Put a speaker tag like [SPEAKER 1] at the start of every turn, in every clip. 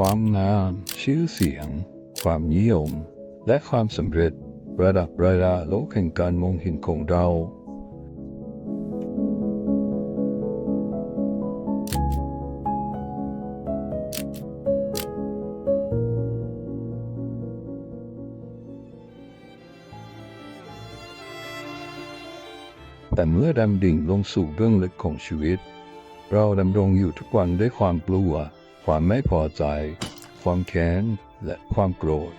[SPEAKER 1] ความงาม ชื่อเสียง ความนิยม และความสำเร็จระดับระดับโลกแห่งการมองเห็นของเราแต่เมื่อดำดิ่งลงสู่เบื้องลึกของชีวิต เราดำรงอยู่ทุกวันด้วยความกลัว ความไม่พอใจ ความแค้น และความโกรธ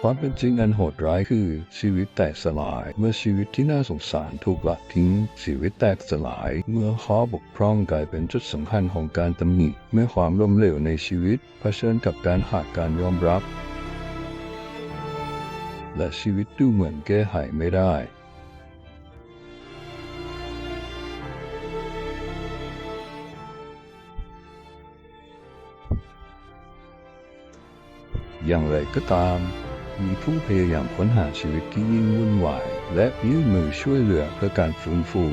[SPEAKER 1] ความเป็นจริงอันโหดร้ายคือชีวิตแตกสลาย เมื่อชีวิตที่น่าสงสารถูกละทิ้ง ชีวิตแตกสลาย เมื่อข้อบกพร่องกลายเป็นจุดสำคัญของการตำหนิ เมื่อความล้มเหลวในชีวิตเผชิญกับการขาดการยอมรับ และชีวิตดูเหมือนแก้ไขไม่ได้ อย่างไรก็ตาม มีผู้พยายามค้นหาชีวิตที่ยิ่งวุ่นวาย และยื่นมือช่วยเหลือเพื่อการฟื้นฟู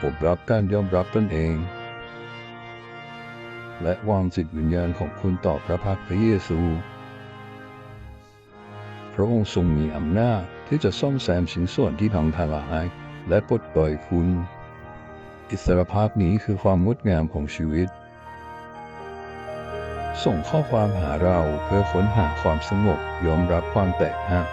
[SPEAKER 1] ผมรับการยอมรับตนเอง และวางจิตวิญญาณของคุณต่อพระพักตร์พระเยซู พระองค์ทรงมีอำนาจ ที่จะซ่อมแซมชิ้นส่วนที่พังทลาย และปลดปล่อยคุณ อิสรภาพนี้คือความงดงามของชีวิต ส่งข้อความหาเราเพื่อค้นหาความสงบยอมรับความแตกหัก